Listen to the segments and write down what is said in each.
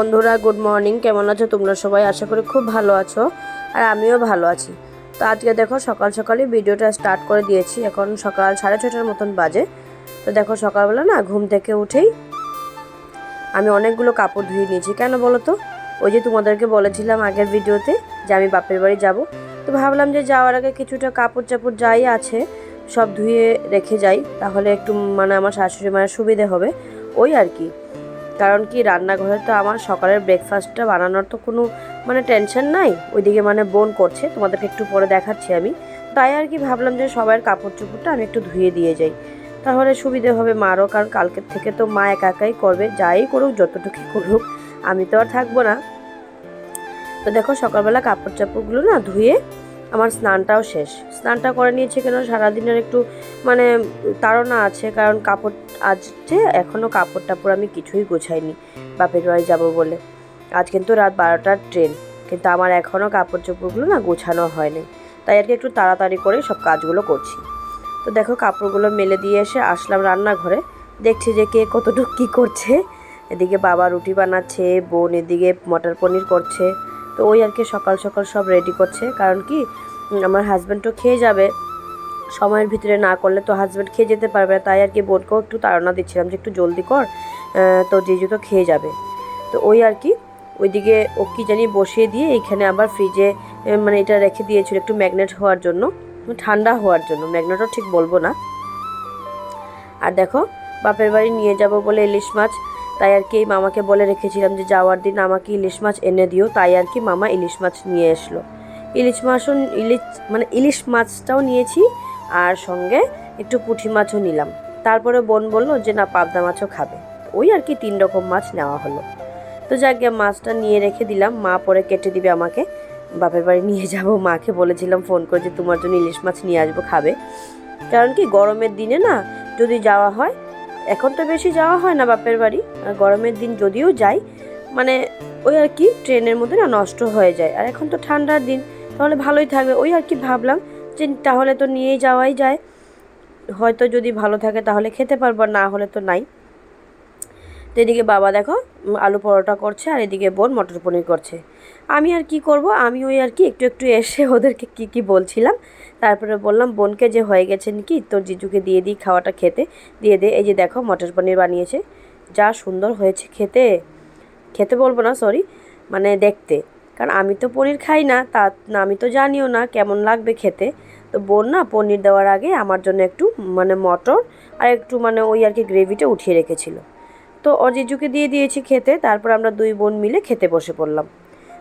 বন্ধুরা good morning কেমন আছো? তোমরা সবাই আশা করি খুব ভালো আছো আর আমিও ভালো আছি। তো আজকে দেখো, সকাল সকালই ভিডিওটা স্টার্ট করে দিয়েছি। এখন সকাল সাড়ে ছটার মতন বাজে। তো দেখো, সকালবেলা না ঘুম থেকে উঠেই আমি অনেকগুলো কাপড় ধুয়ে নিয়েছি। কেন বলো তো? ওই যে তোমাদেরকে বলেছিলাম আগের ভিডিওতে যে আমি বাপের বাড়ি যাব। তো ভাবলাম যে যাওয়ার আগে কিছুটা কাপড় চাপড় যাই আছে, সব ধুয়ে রেখে যাই। তাহলে একটু মানে আমার শাশুড়ি মায়ের সুবিধে হবে। ওই আর কি। কারণ কি রান্নাঘরে তো আমার সকালের ব্রেকফাস্টটা বানানোর তো কোনো মানে টেনশন নাই। ওইদিকে মানে বোন করছে, তোমাদেরকে একটু পরে দেখাচ্ছি আমি। তাই আর কি ভাবলাম যে সবার কাপড় চোপড়টা আমি একটু ধুয়ে দিয়ে যাই। তাহলে সুবিধে হবে মারও, কারণ কালকের থেকে তো মা একা একাই করবে, যাই করুক যতটুকু করুক, আমি তো আর থাকব না। তো দেখো সকালবেলা কাপড় চাপড়গুলো না ধুয়ে আমার স্নানটাও শেষ। স্নানটা করে নিয়েছে কেন? সারাদিনের একটু মানে তাড়না আছে, কারণ কাপড় আজ যে এখনও কাপড় টাপড় আমি কিছুই গোছাইনি। বাপের বাড়ি যাব বলে। আজ কিন্তু রাত বারোটার ট্রেন, কিন্তু আমার এখনও কাপড় চোপড়গুলো না গোছানো হয়নি। তাই আর কি একটু তাড়াতাড়ি করে সব কাজগুলো করছি। তো দেখো কাপড়গুলো মেলে দিয়ে এসে আসলাম রান্নাঘরে। দেখছি যে কে কতটুকু কী করছে। এদিকে বাবা রুটি বানাচ্ছে, বোন এদিকে মটর পনির করছে। তো ওই আর কি সকাল সকাল সব রেডি করছে। কারণ কি আমার হাজব্যান্ডও খেয়ে যাবে। সময়ের ভিতরে না করলে তো হাজব্যান্ড খেয়ে যেতে পারবে না। তাই আর কি বোনকেও একটু তাড়না দিচ্ছিলাম যে একটু জলদি কর তো জিজু তো খেয়ে যাবে। তো ওই আর কি, ওইদিকে ও কি জানি বসিয়ে দিয়ে এইখানে আবার ফ্রিজে মানে এটা রেখে দিয়েছিল একটু ম্যাগনেট হওয়ার জন্য, ঠান্ডা হওয়ার জন্য। ম্যাগনেটও ঠিক বলব না। আর দেখো, বাপের বাড়ি নিয়ে যাব বলে ইলিশ মাছ, তাই আর কি মামাকে বলে রেখেছিলাম যে যাওয়ার দিন আমাকে ইলিশ মাছ এনে দিও, তাই আর কি মামা ইলিশ মাছ নিয়ে এসলো। ইলিশ মাছও, ইলিশ মানে ইলিশ মাছটাও নিয়েছি আর সঙ্গে একটু পুঁটি মাছও নিলাম। তারপরে বোন বলল যে, না, পাবদা মাছও খাবে। ওই আর কি তিন রকম মাছ নেওয়া হলো। তো যাক মাছটা নিয়ে রেখে দিলাম। মা পরে কেটে দিবে আমাকে। বাপের বাড়ি নিয়ে যাব। মাকে বলেছিলাম ফোন করে যে, তোমার জন্য ইলিশ মাছ নিয়ে আসব, খাবে। কারণ কি, গরমের দিনে না, যদি যাওয়া হয়, এখন তো বেশি যাওয়া হয় না বাপের বাড়ি। আর গরমের দিন যদিও যাই মানে ওই আর কি, ট্রেনের মধ্যে না নষ্ট হয়ে যায়। আর এখন তো ঠান্ডার দিন, তাহলে ভালোই থাকবে। ওই আর কি ভাবলাম যে তাহলে তো নিয়েই যাওয়াই যায়। হয়তো যদি ভালো থাকে তাহলে খেতে পারব না হলে তো নাই। তো এদিকে বাবা দেখো আলু পরোটা করছে, আর এদিকে বোন মটর পনির করছে। আমি আর কি করব? আমি ওই আর কি একটু একটু এসে ওদেরকে কি কি বলছিলাম। তারপরে বললাম, বোনকে যে হয়ে গেছেন কি তোর জিজুকে দিয়ে দিই খাওয়াটা খেতে। দিয়ে দে, এই যে দেখো মটর পনির বানিয়েছে। যা সুন্দর হয়েছে খেতে। খেতে বলব না সরি মানে দেখতে। কারণ আমি তো পনির খাই না, তা আমি তো জানিও না কেমন লাগবে খেতে। তো বোন না পনির দেওয়ার আগে আমার জন্য একটু মানে মটর আর একটু মানে ওই আর কি গ্রেভিটা উঠিয়ে রেখেছিল। তো অজিজুকে দিয়ে দিয়েছি খেতে, তারপর আমরা দুই বোন মিলে খেতে বসে পড়লাম।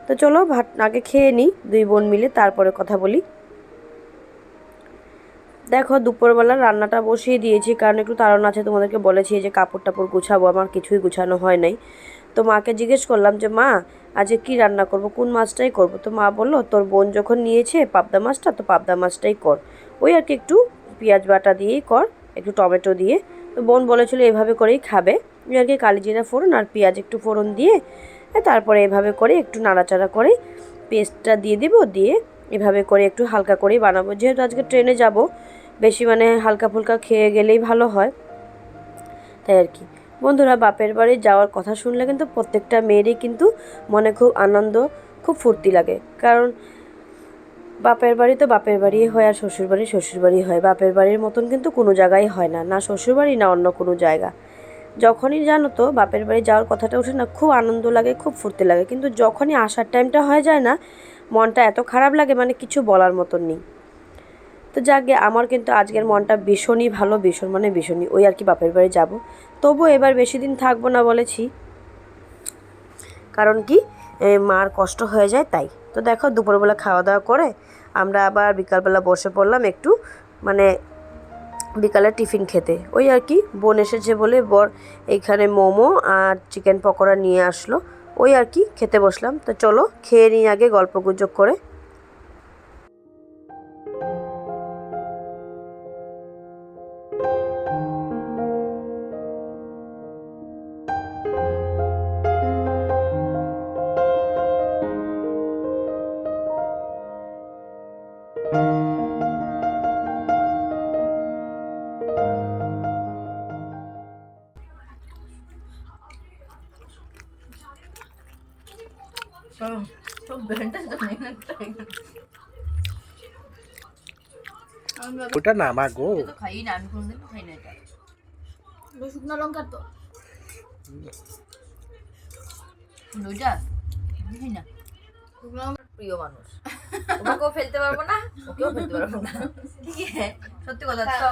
তো চলো ভাত আগে খেয়ে নিই দুই বোন মিলে তারপরে কথা বলি। দেখো দুপুরবেলা রান্নাটা বসিয়ে দিয়েছি, কারণ একটু তাড়ন আছে, তোমাদেরকে বলেছি যে কাপড় টাপড় গুছাবো, আমার কিছুই গুছানো হয় নাই। তো মাকে জিজ্ঞেস করলাম যে, মা আজকে কি রান্না করব, কোন মাছটাই করব? তো মা বলল, তোর বোন যখন নিয়েছে পাবদা মাছটা, তো পাবদা মাছটাই কর। ওই আর কি একটু পেঁয়াজ বাটা দিয়েই কর, একটু টমেটো দিয়ে। তো বোন বলেছিল এভাবে করেই খাবে। ওই আর কি কালিজিরা ফোড়ন আর পেঁয়াজ একটু ফোড়ন দিয়ে তারপরে এভাবে করে একটু নাড়াচাড়া করে পেস্টটা দিয়ে দিব, দিয়ে এভাবে করে একটু হালকা করেই বানাবো। যেহেতু আজকে ট্রেনে যাব, বেশি মানে হালকা ফুলকা খেয়ে গেলেই ভালো হয়। তাই আর কি। বন্ধুরা, বাপের বাড়ি যাওয়ার কথা শুনলে কিন্তু প্রত্যেকটা মেয়েরই কিন্তু মনে খুব আনন্দ, খুব ফুর্তি লাগে। কারণ বাপের বাড়ি তো বাপের বাড়ি হয় আর শ্বশুর বাড়ি শ্বশুর বাড়ি হয়। বাপের বাড়ির মতন কিন্তু কোনো জায়গায় হয় না না শ্বশুর বাড়ি, না অন্য কোনো জায়গা। যখনই জানো তো, বাপের বাড়ি যাওয়ার কথাটা ওঠে না খুব আনন্দ লাগে, খুব ফুর্তি লাগে। কিন্তু যখনই আসার টাইমটা হয়ে যায় না, মনটা এত খারাপ লাগে মানে কিছু বলার মতন নেই। তো যাকে আমার কিন্তু আজকের মনটা ভীষণই ভালো, ভীষণ মানে ভীষণই, ওই আর কি বাপের বাড়ি যাব। তবু এবার বেশি দিন থাকব না বলেছি। কারণ কি মার কষ্ট হয়ে যায় তাই। তো দেখো, দুপুরবেলা খাওয়া দাওয়া করে আমরা আবার বিকালবেলা বসে পড়লাম একটু মানে বিকালে টিফিন খেতে। ওই আর কি, বোন এসেছে বলে বর এইখানে মোমো আর চিকেন পকোড়া নিয়ে আসলো। ওই আর কি, খেতে বসলাম। তো চলো, খেয়ে নিই আগে গল্প গুজব করে। ওটা না মা গো। খাই না আমি কোনদিন খাই না এটা। শুকনো লঙ্কার তো। ওইটা খাই না। শুকনো লঙ্কা প্রিয় মানুষ। ওকেও ফেলতে পারব না? ওকেও ফেলতে পারব না। ঠিক আছে সত্যি কথা তো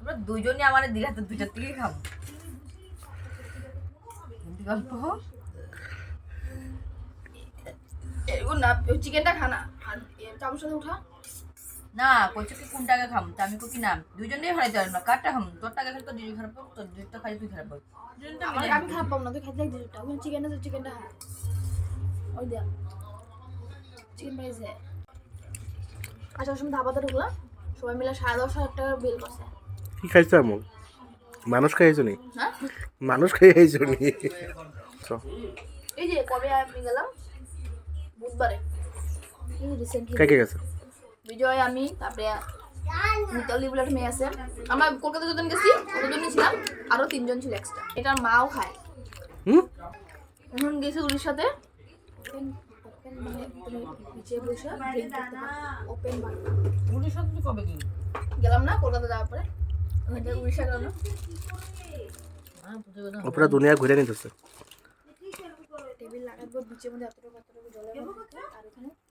আমরা দুজনই আমার দীঘাতে দুইটার থেকেই খাব। গল্প। এগুলো না চিকেনটা খানা আর চামচ সাথে উঠা। না কচুকে কোনটাকে খাম? তা আমি কি না দুইজনেই হারাইতে পারব না। কারটা খাম? তোর টাকা খেলে তো দুই খারাপ পাবো তোর দুইটা খাই তুই খারাপ পাবো আমি খারাপ পাবো না তুই খাইতে লাগছিস ওটা ওখানে চিকেন আছে চিকেনটা খা ওই দেখ। চিকেন পাইছে আচ্ছা ওর সময় ধাবাতে ঢুকলাম সবাই মিলে সাড়ে দশ হাজার টাকার বিল করছে। কি খাইছো এমন মানুষ খাইছো নি? হ্যাঁ মানুষ খাইছো নি? এই যে কবে আমি গেলাম? বুধবারে। রিসেন্টলি কে কে গেছে? বিজয় আমি তারপরে মিতালি বলে একটা মেয়ে আছে। আমরা কলকাতা যতদিন গেছি ততদিনই ছিলাম আরও তিনজন ছিল এক্সট্রা এটার মাও খায়। এখন গেছি উড়িষ্যাতে গেলাম না কলকাতা যাওয়ার পরে। উড়িষ্যা গেলাম না। ও দুনিয়া ঘুরে নিতেছে। টেবিল লাগাবো বিচের মধ্যে এতটুকু এতটুকু জলের আর ওখানে একদম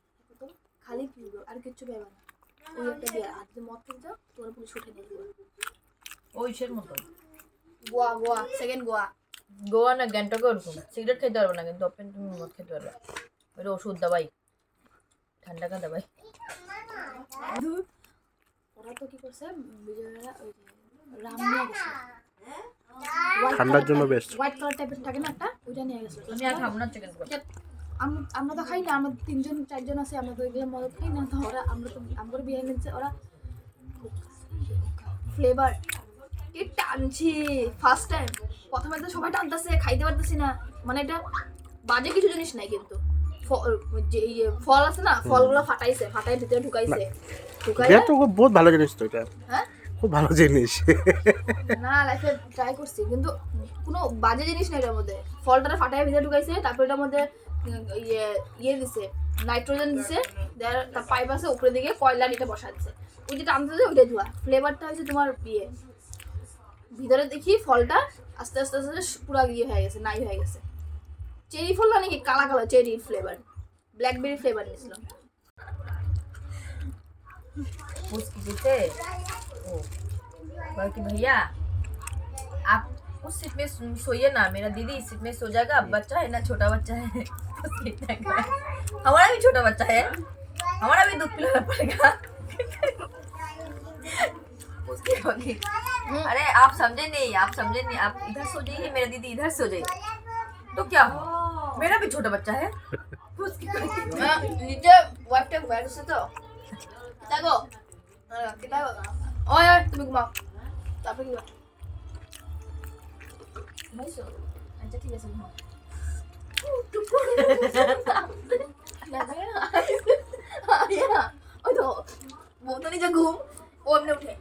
খালি পিউরো আর কিচ্ছু পাইবা না। ওই একটা বিয়ার আর যদি মদ কিনতে তোর পুলিশ উঠে নিয়ে যাবে। ওই সের মতো। গোয়া গোয়া সেকেন্ড গোয়া। গোয়া না গ্যাংটকে ওরকম। সিগারেট খেতে পারবে না কিন্তু ওপেন তুমি মদ খেতে পারবে। ওইটা ওষুধ দাবাই ঠান্ডা কা দাবাই ওরা তো কি করছে বিজয়রা ওই রাম নিয়ে গেছে। ঠান্ডার জন্য বেস্ট হোয়াইট কালার টাইপের থাকে না একটা ওইটা নিয়ে গেছে। আমি আর খাব না চিকেন আমরা আমরা তো খাই না আমরা তিনজন চারজন আছে আমরা তো এগুলো মদত খাই না তো ওরা আমরা তো আমার বিয়ে নিচ্ছে ওরা ফ্লেভার কি টানছি ফার্স্ট টাইম প্রথমে তো সবাই টানতেছে খাইতে পারতেছি না। মানে এটা বাজে কিছু জিনিস নাই কিন্তু। ফল- যে ফল আছে না ফলগুলো ফাটাইছে ফাটাই ভিতরে ঢুকাইছে। ঢুকাই তো বহুত ভালো জিনিস তো এটা। হ্যাঁ? খুব ভালো জিনিস। না লাইফে ট্রাই করছি কিন্তু কোনো বাজে জিনিস নেই এটার মধ্যে। ফলটা ফাটাই ভিতরে ঢুকাইছে তারপর এটার মধ্যে ইয়ে ইয়ে দিছে নাইট্রোজেন দিছে দেয়ার তার পাইপ আছে উপরে দিকে কয়লা এটা বসা দিছে ওই যেটা আনতে ওইটা ধোয়া ফ্লেভারটা হচ্ছে তোমার ইয়ে ভিতরে দেখি ফলটা আস্তে আস্তে আস্তে পুরো ইয়ে হয়ে গেছে নাই হয়ে গেছে চেরি ফল না নাকি কালা কালা চেরি ফ্লেভার ব্ল্যাকবেরি ফ্লেভার নিয়েছিলাম उसकी जैसे ओ बल्कि भैया आप उस सीट में सो- सोइए ना मेरा दीदी इस सीट में सो जाएगा अब बच्चा है ना छोटा बच्चा है तो सीट तक है। हमारा भी छोटा बच्चा है। हमारा भी दूध पिलाना पड़ेगा। अरे आप समझे नहीं आप समझे नहीं। आप इधर सो जाइए मेरा दीदी इधर सो जाइए। तो क्या मेरा भी छोटा बच्चा है। तो नीचे वाइफ टेक बैठ से तो। देखो कितना ओ यार तुम अच्छा ठीक है सुनो না, থাকে না? আরে না, ওই তো বউ তো নিজে ঘুম ও এমনি উঠে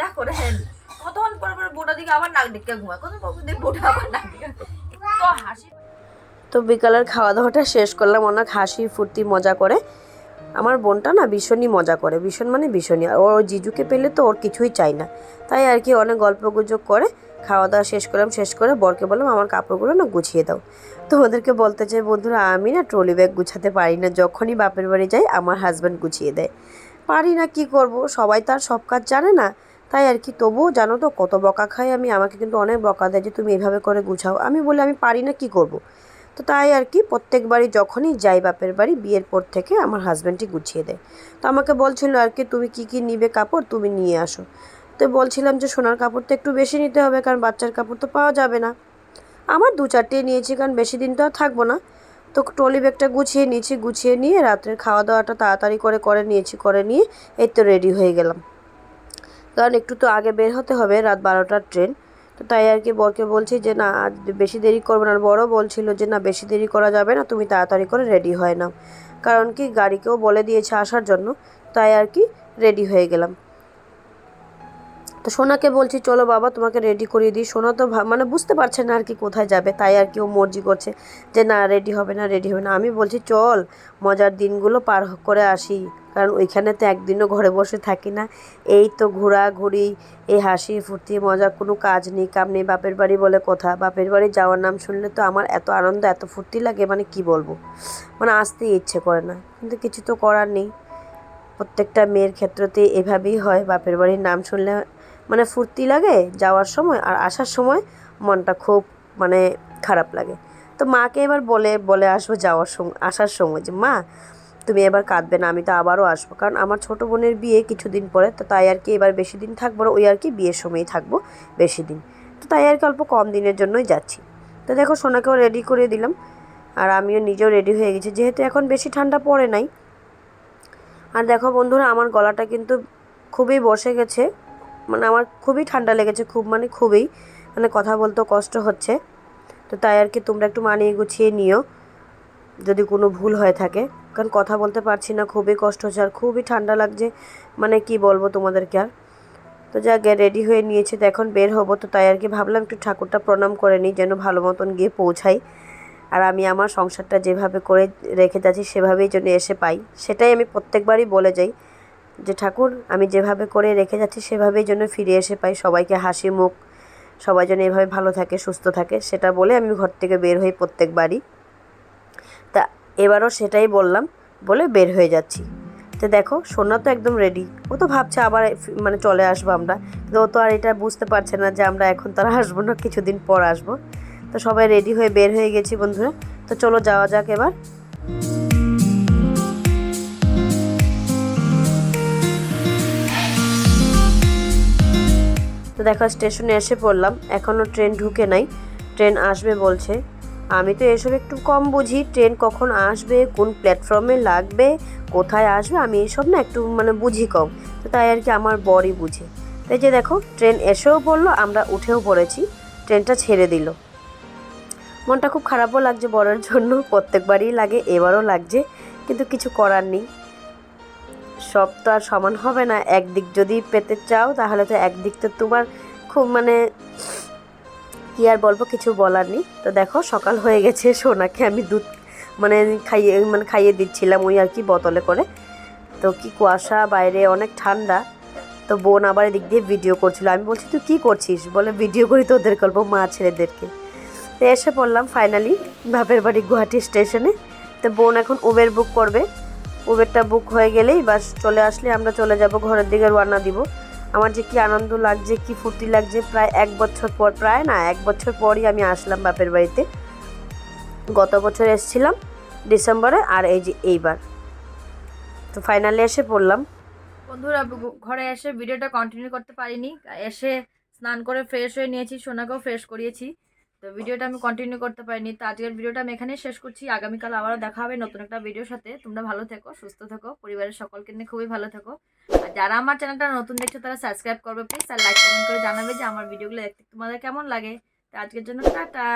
দেখছেন নি এটা কিটা করে কতক্ষণ পরে পরে বোটা দিকে আবার নাক ডেকে ঘুমায়। বোটা আবার নাক তো হাসি তো বিকালের খাওয়া দাওয়াটা শেষ করলাম, অনেক হাসি ফুর্তি, মজা করে। আমার বোনটা না ভীষণই মজা করে। ভীষণ মানে ভীষণই। আর ওর জিজুকে পেলে তো ওর কিছুই চাই না। তাই আর কি অনেক গল্প গুজব করে। খাওয়া দাওয়া শেষ করলাম, শেষ করে বরকে বললাম, আমার কাপড়গুলো না গুছিয়ে দাও। তো ওদেরকে বলতে চাই বন্ধুরা, আমি না ট্রলি ব্যাগ গুছাতে পারি না। যখনই বাপের বাড়ি যাই, আমার হাজব্যান্ড গুছিয়ে দেয়। পারি না, কি করব? সবাই তার সব কাজ জানে না। তাই আর কি, তবুও জানো তো কত বকা খাই আমি, আমাকে কিন্তু অনেক বকা দেয় যে তুমি এভাবে করে গুছাও। আমি বলি, আমি পারি না, কি করব। তো তাই আর কি, প্রত্যেকবারই যখনই যাই বাপের বাড়ি, বিয়ের পর থেকে আমার হাজব্যান্ডই গুছিয়ে দেয়। তো আমাকে বলছিল আর কি, তুমি কি কি নিবে কাপড়, তুমি নিয়ে আসো। তো বলছিলাম যে, সোনার কাপড় তো একটু বেশি নিতে হবে, কারণ বাচ্চার কাপড় তো পাওয়া যাবে না। আমার দু চারটে নিয়েছি, কারণ বেশি দিন তো আর থাকব না। তো ট্রলি ব্যাগটা গুছিয়ে নিয়েছি, গুছিয়ে নিয়ে রাত্রের খাওয়া দাওয়াটা তাড়াতাড়ি করে করে নিয়েছি, করে নিয়ে এই তো রেডি হয়ে গেলাম। কারণ একটু তো আগে বের হতে হবে রাত বারোটার ট্রেন। তো তাই আর কি বরকে বলছি যে, না, আজ বেশি দেরি করবে না। বড়ও বলছিল যে, না, বেশি দেরি করা যাবে না, তুমি তাড়াতাড়ি করে রেডি হয় নাও। কারণ কি গাড়িকেও বলে দিয়েছে আসার জন্য, তাই আর কি রেডি হয়ে গেলাম। তো সোনাকে বলছি, চলো বাবা, তোমাকে রেডি করিয়ে দিই। সোনা তো মানে বুঝতে পারছে না আর কি কোথায় যাবে, তাই আর কি ও মর্জি করছে যে, না, রেডি হবে না, রেডি হবে না। আমি বলছি, চল, মজার দিনগুলো পার করে আসি। কারণ ওইখানে তো একদিনও ঘরে বসে থাকি না। এই তো ঘোরাঘুরি, এই হাসি ফুর্তি, মজা, কোনো কাজ নেই, কাম নেই, বাপের বাড়ি বলে কথা। বাপের বাড়ি যাওয়ার নাম শুনলে তো আমার এত আনন্দ, এত ফুর্তি লাগে মানে কি বলব? মানে আসতেই ইচ্ছে করে না, কিন্তু কিছু তো করার নেই। প্রত্যেকটা মেয়ের ক্ষেত্রতে এভাবেই হয়, বাপের বাড়ির নাম শুনলে মানে ফুর্তি লাগে যাওয়ার সময়, আর আসার সময় মনটা খুব মানে খারাপ লাগে। তো মাকে এবার বলে বলে আসব যাওয়ার সময় আসার সময় যে, মা তুমি এবার কাঁদবে না, আমি তো আবারও আসব। কারণ আমার ছোটো বোনের বিয়ে কিছুদিন পরে, তো তাই আর কি এবার বেশি দিন থাকব না, ওই আর কি বিয়ের সময়ই থাকব বেশি দিন। তো তাই আর কি অল্প কম দিনের জন্যই যাচ্ছি। তো দেখো সোনাকেও রেডি করে দিলাম, আর আমিও নিজেও রেডি হয়ে গেছি। যেহেতু এখন বেশি ঠান্ডা পড়ে নাই। আর দেখো বন্ধুরা, আমার গলাটা কিন্তু খুবই বসে গেছে। মানে আমার খুবই ঠান্ডা লেগেছে, খুব মানে খুবই। মানে কথা বলতেও কষ্ট হচ্ছে। তো তাই আর কি তোমরা একটু মানিয়ে গুছিয়ে নিও, যদি কোনো ভুল হয়ে থাকে। কারণ কথা বলতে পারছি না, খুবই কষ্ট হচ্ছে আর খুবই ঠান্ডা লাগছে। মানে কি বলব তোমাদেরকে আর? তো যা গে রেডি হয়ে নিয়েছে, তো এখন বের হব। তো তাই আর কি ভাবলাম একটু ঠাকুরটা প্রণাম করে নিই, যেন ভালো মতন গিয়ে পৌঁছাই। আর আমি আমার সংসারটা যেভাবে করে রেখে যাচ্ছি, সেভাবেই যেন এসে পাই। সেটাই আমি প্রত্যেকবারই বলে যাই যে, ঠাকুর, আমি যেভাবে করে রেখে যাচ্ছি, সেভাবেই যেন ফিরে এসে পাই। সবাইকে হাসি, মুখ, সবাই যেন এভাবে ভালো থাকে, সুস্থ থাকে, সেটা বলে আমি ঘর থেকে বের হই প্রত্যেকবারই। তা এবারও সেটাই বললাম, বলে বের হয়ে যাচ্ছি। তো দেখো, সোনা তো একদম রেডি ও তো ভাবছে আবার মানে চলে আসব আমরা। কিন্তু ও তো আর এটা বুঝতে পারছে না যে আমরা এখন তারা আসব না, কিছুদিন পর আসব। তো সবাই রেডি হয়ে বের হয়ে গেছি বন্ধুরা। তো চলো যাওয়া যাক এবার। তো দেখো, স্টেশনে এসে পড়লাম। এখনও ট্রেন ঢুকে নাই। ট্রেন আসবে বলছে। আমি তো এসব একটু কম বুঝি। ট্রেন কখন আসবে, কোন প্ল্যাটফর্মে লাগবে, কোথায় আসবে, আমি এসব না একটু মানে বুঝি কম। তো তাই আর কি আমার বরই বুঝে। তাই যে দেখো, ট্রেন এসেও পড়ল, আমরা উঠেও পড়েছি। ট্রেনটা ছেড়ে দিল। মনটা খুব খারাপও লাগছে বরের জন্য, প্রত্যেকবারই লাগে, এবারও লাগছে, কিন্তু কিছু করার নেই। সব তো আর সমান হবে না। একদিক যদি পেতে চাও, তাহলে তো একদিক তো তোমার খুব মানে কি আর বলব, কিছু বলার নেই। তো দেখো, সকাল হয়ে গেছে, সোনাকে আমি দুধ মানে খাইয়ে মানে খাইয়ে দিচ্ছিলাম ওই আর কি বোতলে করে। তো কি কুয়াশা, বাইরে অনেক ঠান্ডা। তো বোন আবার এদিক দিয়ে ভিডিও করছিল। আমি বলছি, তুই কী করছিস? বলে ভিডিও করি তোদের গল্প, মা ছেলেদেরকে। তো এসে পড়লাম ফাইনালি বাপের বাড়ি গুয়াহাটি স্টেশনে তো বোন এখন উবের বুক করবে। উবেরটা বুক হয়ে গেলেই বাস চলে আসলে আমরা চলে যাব, ঘরের দিকে রওনা দিব। আমার যে কি আনন্দ লাগছে, কি ফুর্তি লাগছে, প্রায় এক বছর পর, প্রায় না, এক বছর পরই আমি আসলাম বাপের বাড়িতে। গত বছর এসেছিলাম ডিসেম্বরে আর এই যে এইবার। তো ফাইনালি এসে পড়লাম। বন্ধুরা ঘরে এসে ভিডিওটা কন্টিনিউ করতে পারিনি। এসে স্নান করে ফ্রেশ হয়ে নিয়েছি, সোনাকেও ফ্রেশ করিয়েছি। তো ভিডিওটা আমি কন্টিনিউ করতে পারিনি। তো আজকের ভিডিওটা আমি এখানেই শেষ করছি। আগামীকাল আবারও দেখা হবে নতুন একটা ভিডিওর সাথে। তোমরা ভালো থেকো, সুস্থ থেকো, পরিবারের সকলকে নিয়ে খুবই ভালো থেকো। আর যারা আমার চ্যানেলটা নতুন দেখছ, তারা সাবস্ক্রাইব করবে প্লিজ আর লাইক কমেন্ট করে জানাবে যে আমার ভিডিওগুলো দেখতে তোমাদের কেমন লাগে। তো আজকের জন্য টাটা।